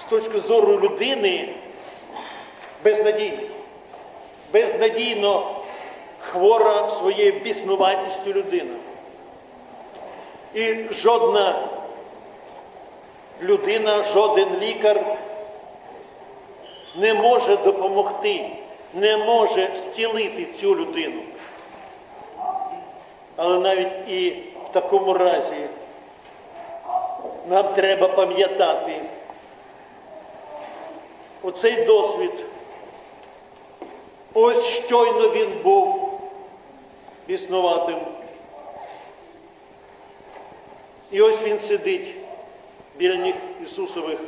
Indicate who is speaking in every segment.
Speaker 1: з точки зору людини безнадійний. Безнадійно хвора своєю біснуватістю людина. І жодна людина, жоден лікар не може допомогти, не може зцілити цю людину. Але навіть і в такому разі нам треба пам'ятати оцей досвід. Ось щойно він був біснуватим. І ось він сидить біля ніг Ісусових,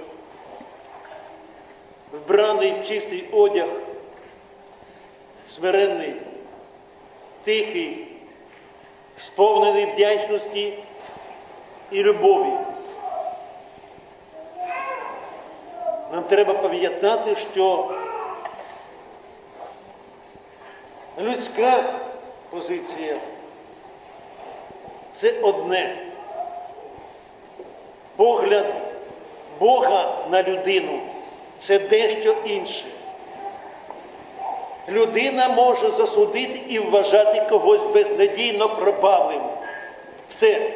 Speaker 1: вбраний в чистий одяг, смиренний, тихий, сповнений вдячності і любові. Нам треба пам'ятати, що людська позиція це одне. Погляд Бога на людину це дещо інше. Людина може засудити і вважати когось безнадійно пропавлим. Все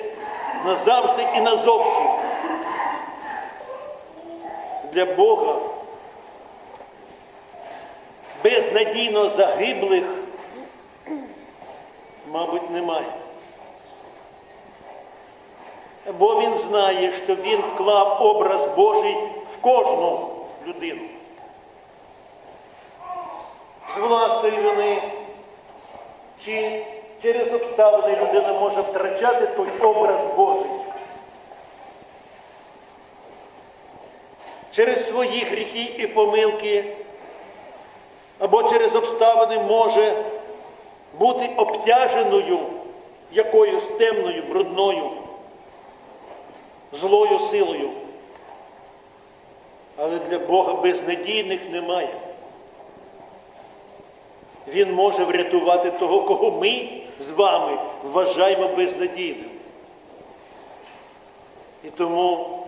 Speaker 1: назавжди і назовсім. Для Бога безнадійно загиблих, мабуть, немає. Бо він знає, що він вклав образ Божий в кожну людину. З власної вини чи через обставини людина може втрачати той образ Божий. Через свої гріхи і помилки або через обставини може бути обтяженою якоюсь темною, брудною, злою силою. Але для Бога безнадійних немає. Він може врятувати того, кого ми з вами вважаємо безнадійним. І тому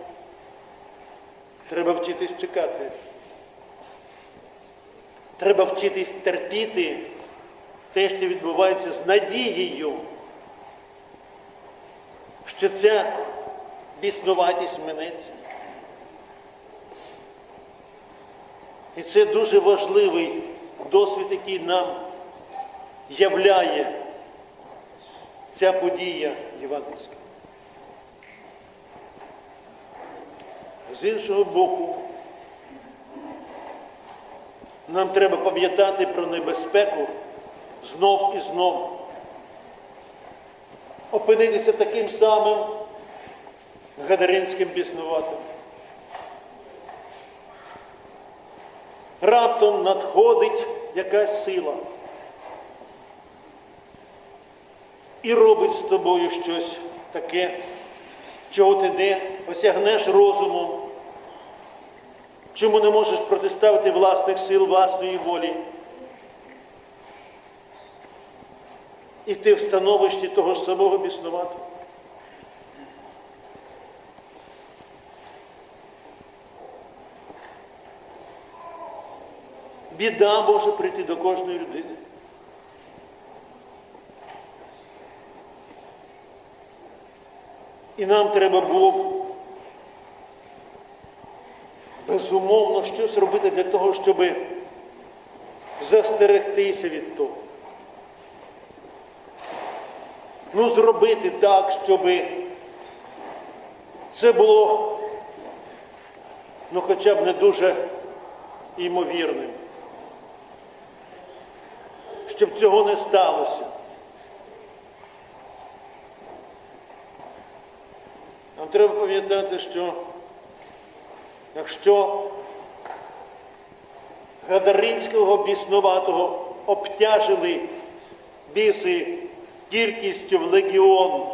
Speaker 1: треба вчитись чекати. Треба вчитись терпіти те, що відбувається з надією, що ця біснуватість минеться. І це дуже важливий досвід, який нам являє ця подія Євангельська. З іншого боку, нам треба пам'ятати про небезпеку знов і знов. Опинитися таким самим гадаринським біснуватим. Раптом надходить якась сила і робить з тобою щось таке, чого ти не осягнеш розумом, чому не можеш протиставити власних сил, власної волі. І ти в становищі того ж самого біснуватого. Біда може прийти до кожної людини. І нам треба було б безумовно щось робити для того, щоб застерегтися від того. Ну, зробити так, щоб це було ну, хоча б не дуже імовірним. Щоб цього не сталося. Нам треба пам'ятати, що якщо Гадаринського біснуватого обтяжили біси кількістю в легіон,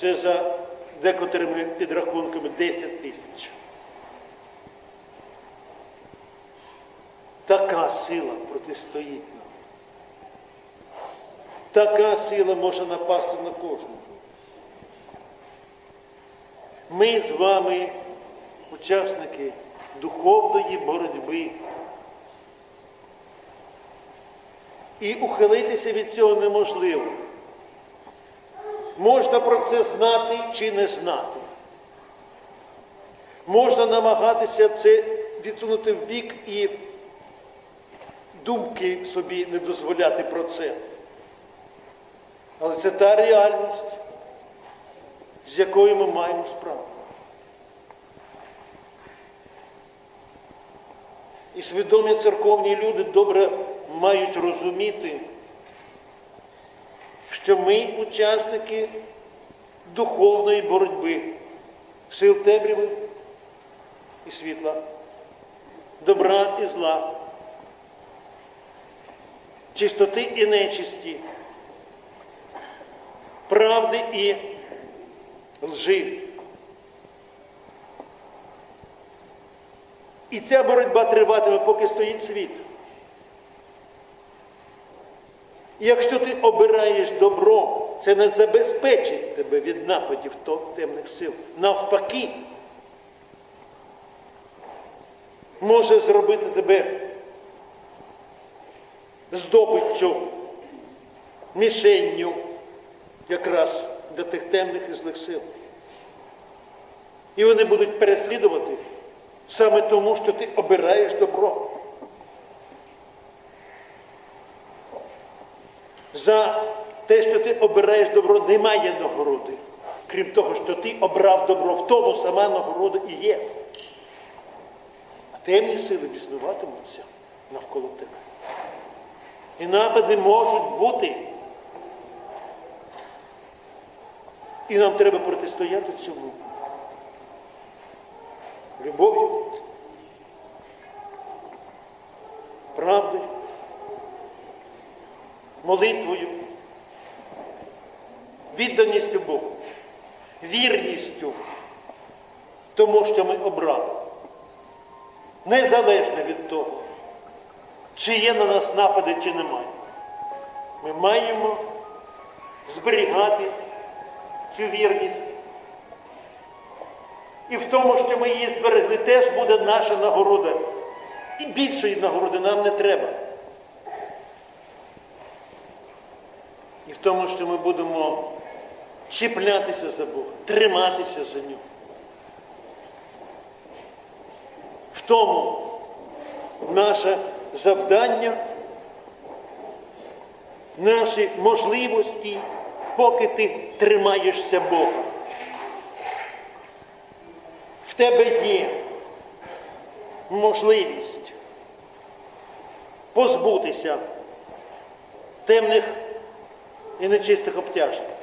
Speaker 1: це за декотрими підрахунками 10 тисяч. Така сила протистоїть нам. Така сила може напасти на кожного. Ми з вами учасники духовної боротьби. І ухилитися від цього неможливо. Можна про це знати чи не знати. Можна намагатися це відсунути в бік і думки собі не дозволяти про це. Але це та реальність, з якою ми маємо справу. І свідомі церковні люди добре мають розуміти, що ми учасники духовної боротьби сил темряви і світла, добра і зла, чистоти і нечисті, правди і лжи. І ця боротьба триватиме, поки стоїть світ. І якщо ти обираєш добро, це не забезпечить тебе від нападів темних сил. Навпаки, може зробити тебе здобиччю, мішенню якраз для тих темних і злих сил. І вони будуть переслідувати саме тому, що ти обираєш добро. За те, що ти обираєш добро, немає нагороди. Крім того, що ти обрав добро, в тому сама нагорода і є. А темні сили біснуватимуться навколо тебе. І напади можуть бути. І нам треба протистояти цьому. Любов'ю, правдою, молитвою, відданістю Богу, вірністю тому, що ми обрали. Незалежно від того, чи є на нас напади, чи немає. Ми маємо зберігати цю вірність. І в тому, що ми її зберегли, теж буде наша нагорода. І більшої нагороди нам не треба. І в тому, що ми будемо чіплятися за Бога, триматися за нього. В тому наше завдання, наші можливості, поки ти тримаєшся Бога. В тебе є можливість позбутися темних і нечистих обтяжень.